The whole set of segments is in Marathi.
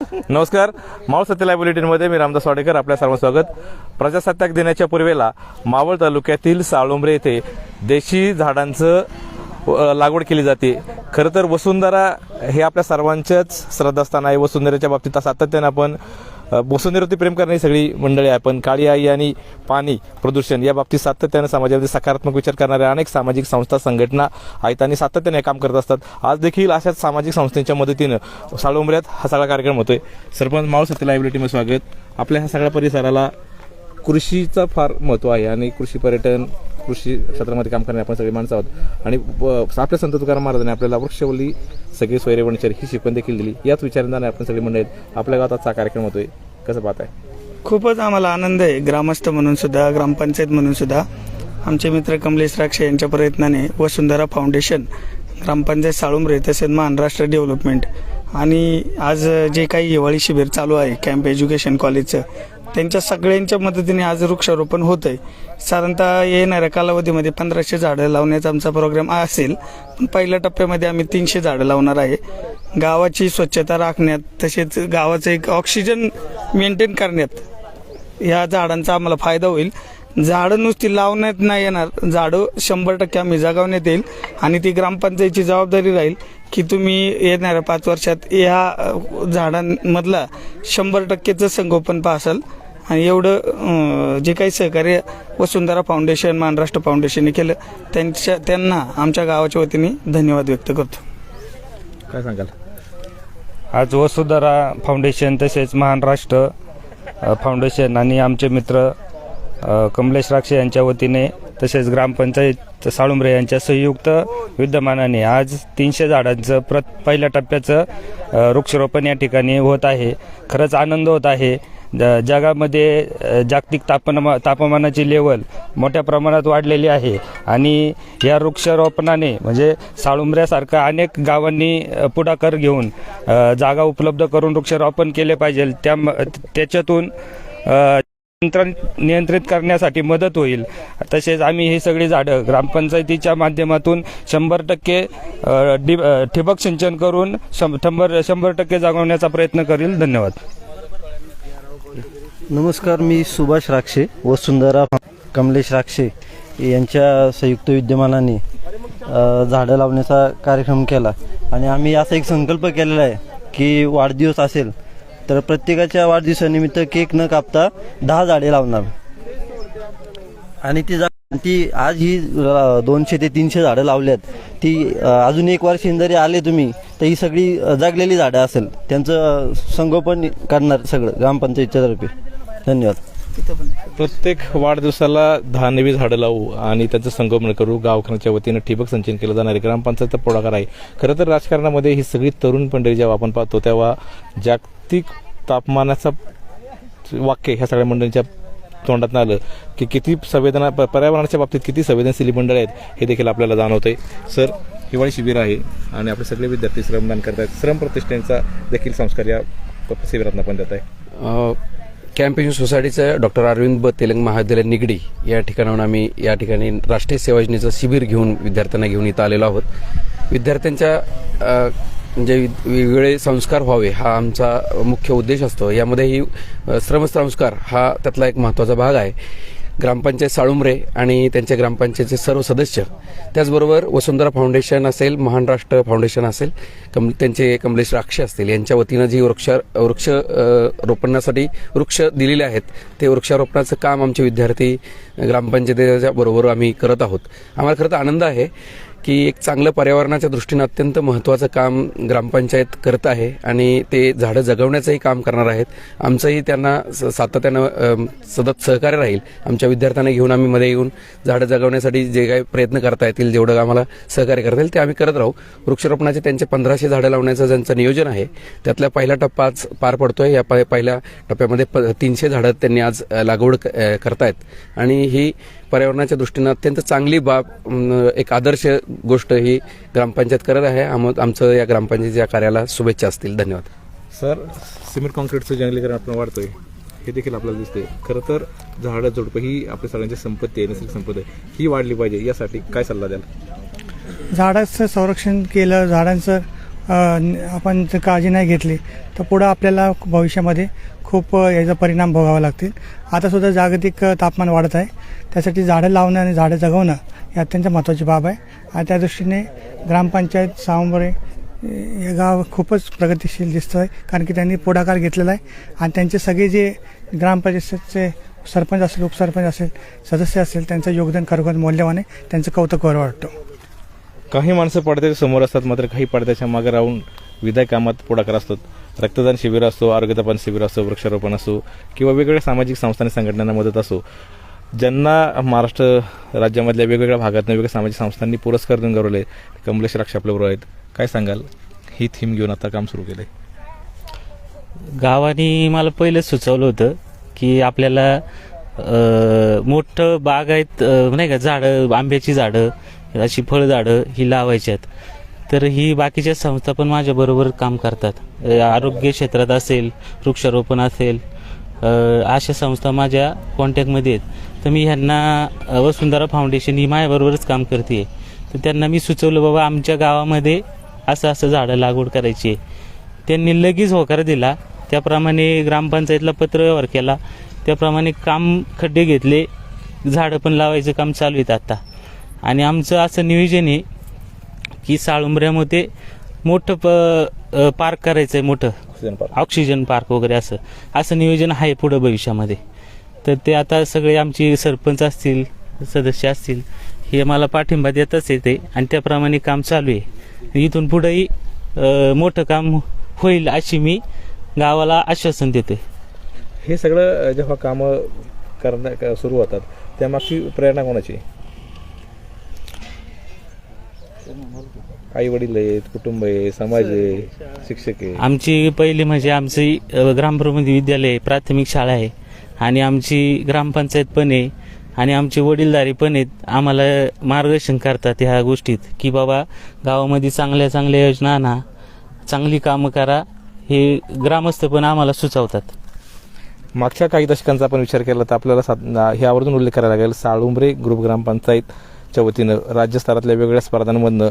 नमस्कार मावळ सत्य लाईव्ह बुलेटिनमध्ये मी रामदास वाडेकर आपल्या सर्व स्वागत. प्रजासत्ताक दिनाच्या पूर्वेला मावळ तालुक्यातील साळुंबरे येथे देशी झाडांचं लागवड केली जाते. खरं तर वसुंधरा हे आपल्या सर्वांच्याच श्रद्धास्थान आहे. वसुंधऱ्याच्या बाबतीत सातत्यानं आपण अ, प्रेम करणारी सगळी मंडळी आहे. पण काळी आई आणि पाणी प्रदूषण या बाबतीत सातत्याने समाजामध्ये सकारात्मक विचार करणाऱ्या अनेक सामाजिक संस्था संघटना आहेत आणि सातत्याने काम करत असतात. आज देखील अशाच सामाजिक संस्थांच्या मदतीनं साळुंबऱ्यात हा सगळा कार्यक्रम होतोय. सरपंच मावळ सत्य लायबिलिटीमध्ये स्वागत. आपल्या ह्या सगळ्या परिसराला कृषीचं फार महत्त्व आहे आणि कृषी पर्यटन कृषी क्षेत्रामध्ये काम करणारे आपण सगळे माणसं आहोत. आणि आपल्या संत तुकाराम महाराजांनी आपल्याला वृक्षवली सगळी सोयरे ही शिकवण देखील दिली. याच विचारांना आपण सगळे मंडळी आहेत. आपल्या गावात आजचा कार्यक्रम होतोय. कसं पाहताय? खूपच आम्हाला आनंद आहे. ग्रामस्थ म्हणून सुद्धा ग्रामपंचायत म्हणून सुद्धा. आमचे मित्र कमलेश राक्षे यांच्या प्रयत्नाने वसुंधरा फाउंडेशन ग्रामपंचायत साळुंबरे तसेच महाराष्ट्र डेव्हलपमेंट आणि आज जे काही हिवाळी शिबिर चालू आहे कॅम्प एज्युकेशन कॉलेजचं त्यांच्या सगळ्यांच्या मदतीने आज वृक्षारोपण होत आहे साधारणतः येणाऱ्या कालावधीमध्ये पंधराशे झाडं लावण्याचा आमचा प्रोग्राम असेल पण पहिल्या टप्प्यामध्ये आम्ही तीनशे झाडं लावणार आहे. गावाची स्वच्छता राखण्यात तसेच गावाचं एक ऑक्सिजन मेंटेन करण्यात या झाडांचा आम्हाला फायदा होईल. झाडं नुसती लावण्यात नाही येणार. झाडं शंभर टक्के आम्ही जगावण्यात येईल आणि ती ग्रामपंचायतीची जबाबदारी राहील की तुम्ही येणाऱ्या पाच वर्षात या झाडांमधला शंभर टक्केचं संगोपन पाहसाल. आणि एवढं जे काही सहकार्य वसुंधरा फाउंडेशन महाराष्ट्र फाउंडेशनने केलं त्यांच्या त्यांना आमच्या गावाच्या वतीने धन्यवाद व्यक्त करतो. काय सांगाल? आज वसुंधरा फाउंडेशन तसेच महाराष्ट्र फाउंडेशन आणि आमचे मित्र कमलेश राक्षे यांच्या वतीने तसेच ग्रामपंचायत साळुंबरे यांच्या संयुक्त विद्यमानाने आज तीनशे झाडांचं प्र पहिल्या टप्प्याचं वृक्षारोपण या ठिकाणी होत आहे. खरंच आनंद होत आहे. ज- जगामध्ये जागतिक तापमा तापमानाची लेवल मोठ्या प्रमाणात वाढलेली आहे. आणि या वृक्षारोपणाने म्हणजे साळुंबऱ्यासारखं अनेक गावांनी पुढाकार घेऊन जागा उपलब्ध करून वृक्षारोपण केले पाहिजे. त्या त्याच्यातून नियंत्रित करण्यासाठी मदत होईल. तसेच आम्ही ही सगळी झाडं ग्रामपंचायतीच्या माध्यमातून शंभर टक्के ठिबक सिंचन करून शं- शंभर शंभर टक्के जागवण्याचा प्रयत्न करील. धन्यवाद. नमस्कार मी सुभाष राक्षे वसुंधरा कमलेश राक्षे यांच्या संयुक्त विद्यमानाने झाडं लावण्याचा कार्यक्रम केला. आणि आम्ही असा एक संकल्प केलेला आहे की वाढदिवस असेल तर प्रत्येकाच्या वाढदिवसानिमित्त केक न कापता दहा झाडे लावणार. आणि ती ती आज ही दोनशे ते तीनशे झाडं लावल्यात. ती अजून एक वर्ष जरी आले तुम्ही तर ही सगळी जागलेली जगलेली झाडं असेल. त्यांचं संगोपन करणार सगळं ग्रामपंचायतच्या तर्फे. धन्यवाद. प्रत्येक वाढदिवसाला दहा नवी झाडं लावू आणि त्यांचं संगोपन करू. गावकऱ्यांच्या वतीनं ठिबक सिंचन केलं जाणार आहे ग्रामपंचायतचा पुढाकार आहे. खरं तर राजकारणामध्ये ही सगळी तरुण मंडळी जेव्हा आपण पाहतो तेव्हा जागतिक तापमानाचा वाक्य ह्या सगळ्या मंडळींच्या तोंडात आलं की किती संवेदना पर्यावरणाच्या बाबतीत किती संवेदनशील मंडळ आहेत हे देखील आपल्याला जाणवतंय. सर हिवाळी शिबिर आहे आणि आपले सगळे विद्यार्थी श्रमदान करत आहेत श्रम प्रतिष्ठानचा देखील संस्कार या शिबिरातनं आपण देत आहे कॅम्पेन सोसायटीचं डॉक्टर अरविंद ब तेलंग महाविद्यालय निगडी या ठिकाणाहून आम्ही या ठिकाणी राष्ट्रीय सेवा योजनेचं शिबिर घेऊन विद्यार्थ्यांना घेऊन इथं आलेलो आहोत. विद्यार्थ्यांच्या जे म्हणजे वेगवेगळे संस्कार व्हावे हा आमचा मुख्य उद्देश असतो. यामध्येही ही श्रमसंस्कार हा त्यातला एक महत्त्वाचा भाग आहे. ग्रामपंचायत साळुंबरे आणि त्यांच्या ग्रामपंचायतचे सर्व सदस्य. त्याचबरोबर वसुंधरा फाउंडेशन असेल महान राष्ट्र फाउंडेशन असेल कम त्यांचे कमलेश राक्षे असतील यांच्या वतीनं जी वृक्ष वृक्ष रोपणासाठी वृक्ष दिलेले आहेत ते वृक्षारोपणाचं काम आमचे विद्यार्थी ग्रामपंचायतीच्या बरोबर आम्ही करत आहोत. आम्हाला खरं तर आनंद आहे. की एक चांगलं पर्यावरणाच्या दृष्टीनं अत्यंत महत्त्वाचं काम ग्रामपंचायत करत आहे आणि ते झाडं जगवण्याचंही काम करणार आहेत. आमचंही त्यांना स- सातत्यानं सतत सहकार्य राहील. आमच्या विद्यार्थ्यांना घेऊन आम्ही मध्ये येऊन झाडं जगवण्यासाठी जे काही प्रयत्न करता येतील जेवढं आम्हाला सहकार्य करता येईल ते आम्ही करत राहू. वृक्षारोपणाचे त्यांचे पंधराशे झाडं लावण्याचं ज्यांचं नियोजन आहे त्यातला पहिला टप्पा आज पार पडतोय. या पहिल्या टप्प्यामध्ये प- तीनशे झाडं त्यांनी आज लागवड क- करतायत. आणि ही पर्यावरणाच्या दृष्टीनं अत्यंत चांगली बाब एक आदर्श गोष्ट ही ग्रामपंचायत करत आहे. आम- आमचं या ग्रामपंचायतीच्या कार्याला शुभेच्छा असतील. धन्यवाद. सर सिमेंट कॉन्क्रीटचं जंगलीकरण आपण वाढतोय. हे देखील आपल्याला दिसतंय. खरं तर झाडं झुडपं ही आपल्या सगळ्यांची संपत्ती आहे नैसर्गिक संपत्ती आहे. ही वाढली पाहिजे. यासाठी काय सल्ला द्याल? झाडाचं संरक्षण केलं झाडांचं आपण जर काळजी नाही घेतली तर पुढं आपल्याला भविष्यामध्ये खूप याचा परिणाम भोगावा लागतील. आतासुद्धा जागतिक तापमान वाढत आहे. त्यासाठी झाडं लावणं आणि झाडं जगवणं ही अत्यंत महत्त्वाची बाब आहे. आणि त्या दृष्टीने ग्रामपंचायत सावंबरे हे गाव खूपच प्रगतिशील दिसतं आहे कारण की त्यांनी पुढाकार घेतलेला आहे. आणि त्यांचे सगळे जे ग्रामपंचायतचे सरपंच असेल उपसरपंच असेल सदस्य असेल त्यांचं योगदान खरोखर मौल्यवान आहे. त्यांचं कौतुक करावं वाटतं. काही माणसं पडद्याच्या समोर असतात मात्र काही पडद्याच्या मागे राहून विधायक कामात पुढाकार असतात. रक्तदान शिबिर असतो आरोग्य शिबिर असो वृक्षारोपण असो किंवा वेगवेगळ्या सामाजिक संस्था आणि संघटनांना मदत असो ज्यांना महाराष्ट्र राज्यामधल्या वेगवेगळ्या भागातून वेगवेगळ्या सामाजिक संस्थांनी पुरस्कार देऊन गौरवले. कमलेश राक्ष आपल्याबरोबर आहेत. काय सांगाल? ही थीम घेऊन आता काम सुरू केलंय. गावाने मला पहिलं सुचवलं होतं की आपल्याला मोठं बाग आहेत नाही का झाडं आंब्याची झाडं अशी फळझाडं ही लावायची आहेत. तर ही बाकीच्या संस्था पण माझ्याबरोबर काम करतात. आरोग्य क्षेत्रात असेल वृक्षारोपण असेल अशा संस्था माझ्या कॉन्टॅक्टमध्ये आहेत. तर मी ह्यांना वसुंधरा फाउंडेशन ही माझ्याबरोबरच काम करते तर त्यांना मी सुचवलं बाबा आमच्या गावामध्ये असं असं झाडं लागवड करायची आहे. त्यांनी लगेच होकार दिला. त्याप्रमाणे ग्रामपंचायतला पत्रव्यवहार केला. त्याप्रमाणे काम खड्डे घेतले. झाडं पण लावायचं काम चालू आहेत आता. आणि आमचं असं नियोजन आहे की साळुंबऱ्यामध्ये मोठं प पार्क करायचं आहे मोठं ऑक्सिजन पार्क वगैरे असं. असं नियोजन आहे पुढं भविष्यामध्ये. तर ते आता सगळे आमचे सरपंच असतील सदस्य असतील हे मला पाठिंबा देतच येते आणि त्याप्रमाणे काम चालू आहे. इथून पुढेही मोठं काम होईल अशी मी गावाला आश्वासन देते. हे सगळं जेव्हा कामं करण्या सुरू होतात त्यामागची प्रेरणा कोणाची? आई वडील आहेत कुटुंब आहे समाज आहे शिक्षक आहे. आमची पहिली म्हणजे आमची अ, ग्रामप्रबंधी विद्यालय आहे, प्राथमिक शाळा आहे. आणि आमची ग्रामपंचायत पण आहे. आणि आमचे वडीलधारी पण आहेत. आम्हाला मार्गदर्शन करतात ह्या गोष्टीत की बाबा गावामध्ये चांगल्या चांगल्या योजना आणा चांगली कामं करा. हे ग्रामस्थ पण आम्हाला सुचवतात. मागच्या काही दशकांचा आपण विचार केला तर आपल्याला साध- हे आवर्जून उल्लेख करायला लागेल. साळुंबरे ग्रुप ग्रामपंचायतच्या वतीनं राज्यस्तरातल्या वेगवेगळ्या स्पर्धांमधनं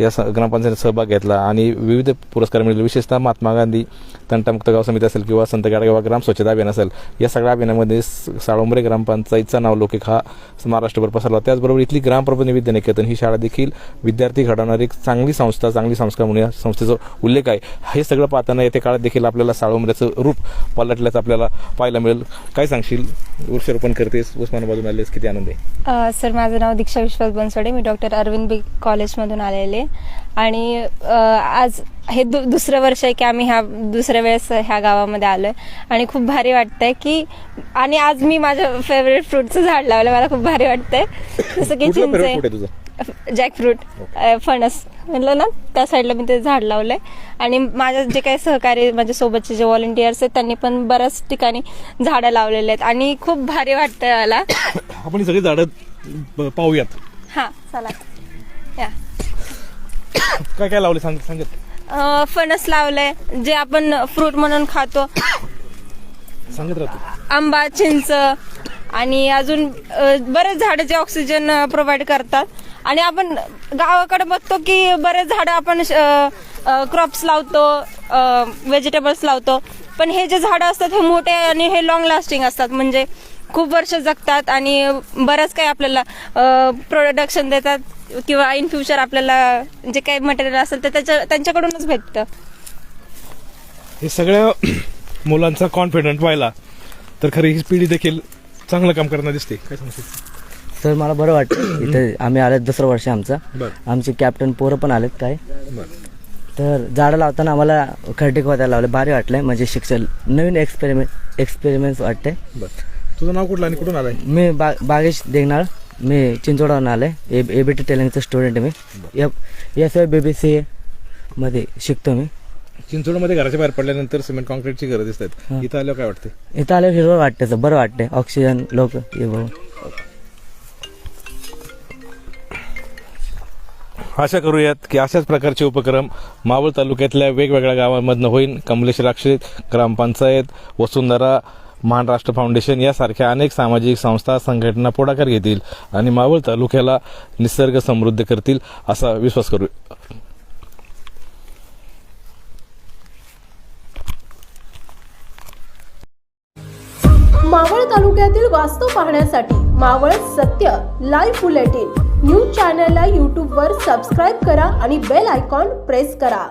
या स- ग्रामपंचायतीत सहभाग घेतला आणि विविध पुरस्कार मिळाले. विशेषतः महात्मा गांधी तंटामुक्त गाव समिती असेल किंवा संत गाडगावा ग्राम स्वच्छता अभियान असेल या सगळ्या अभियानामध्ये साळुंबरे साळुंबरे ग्रामपंचायतचा नावलौकिक हा महाराष्ट्रभर पसरला. त्याचबरोबर इथली ग्रामप्रबंध विद्यानिकेतन ही शाळा देखील विद्यार्थी घडवणारी एक चांगली संस्था चांगली संस्कार म्हणून या संस्थेचा उल्लेख आहे. हे सगळं पाहताना येत्या काळात देखील आपल्याला साळुंबऱ्याचं रूप पलटल्याचं आपल्याला पाहायला मिळेल. काय सांगशील? वृक्षारोपण करतेस उस्मानाबादून आलेस किती आनंद आहे? सर माझं नाव दीक्षा विश्वास बनसोडे. मी डॉक्टर अरविंद बी कॉलेजमधून आलेले. आणि आज हे दु दुसरं वर्ष आहे की आम्ही ह्या दुसऱ्या वेळेस ह्या गावामध्ये आलोय. आणि खूप भारी वाटतंय की आणि आज मी माझ्या फेवरेट फ्रूटचं झाड लावलं मला खूप भारी वाटतंय. जसं की चिंचे आहे जॅकफ्रूट फणस. म्हणलं ना त्या साईडला मी ते झाड लावलंय. आणि माझ्या जे काही सहकारी माझ्या सोबतचे जे व्हॉलेंटियर्स आहेत त्यांनी पण बऱ्याच ठिकाणी झाडं लावलेले आहेत. आणि खूप भारी वाटतंय मला. आपण सगळी झाडं पाहूयात. हा चला. या. काय काय लावले सांग सांगत. अं, फणस लावलंय जे आपण फ्रूट म्हणून खातो. सांगत राहतो. आंबा चिंच आणि अजून अं, बरेच झाडं जे ऑक्सिजन प्रोव्हाइड करतात. आणि आपण गावाकडे बघतो की बरेच झाडं आपण क्रॉप्स लावतो व्हेजिटेबल्स लावतो. पण हे जे झाडं असतात हे मोठे आणि हे लॉंग लास्टिंग असतात. म्हणजे खूप वर्ष जगतात आणि बरंच काही आपल्याला प्रोडक्शन देतात किंवा इन फ्युचर आपल्याला जे काही मटेरियल असेल ते त्याच्या त्यांच्याकडूनच भेटतं. हे सगळ्या मुलांचा कॉन्फिडंट पाहिला तर खरी ही पिढी देखील चांगलं काम करणार दिसते. काय सांगशील? सर मला बरं वाटतं. इथे आम्ही आलेत दुसरं वर्ष आमचं. बरं. आमचे कॅप्टन पोरं पण आलेत काय. बरं. तर झाडं लावताना आम्हाला खड्डे खोदायला लावले. भारी वाटलंय. म्हणजे शिक्षण नवीन एक्सपेरिमेंट एक्सपेरिमेंट वाटते बरं. तुझं नाव कुठलं आणि कुठून आलंय? मी बा बागेश देगनाळ. मी चिंचोडावरून आलोय. ए ए बी टी टेलिंगचं स्टुडंट मी. F S Y B B C मध्ये शिकतो मी. चिंचवडमध्ये घराच्या बाहेर पडल्यानंतर सिमेंट कॉन्क्रीटची घरं दिसतात हां. इथं आल्यावर काय वाटते इथं आल्यावर हिरवं वाटतं सर बरं वाटतंय. ऑक्सिजन लोक हे बघून. आशा करूयात की अशाच प्रकारचे उपक्रम मावळ तालुक्यातल्या वेगवेगळ्या गावांमधनं होईल कमलेश राक्षित ग्रामपंचायत वसुंधरा महाराष्ट्र फाउंडेशन यासारख्या अनेक सामाजिक संस्था संघटना पुढाकार घेतील आणि मावळ तालुक्याला निसर्ग समृद्ध करतील असा विश्वास करू. मावळ तालुक्यातील वास्तव पाहण्यासाठी Maval Satya live bulletin news चॅनलला यूट्यूबवर सबस्क्राईब करा आणि बेल आयकॉन प्रेस करा.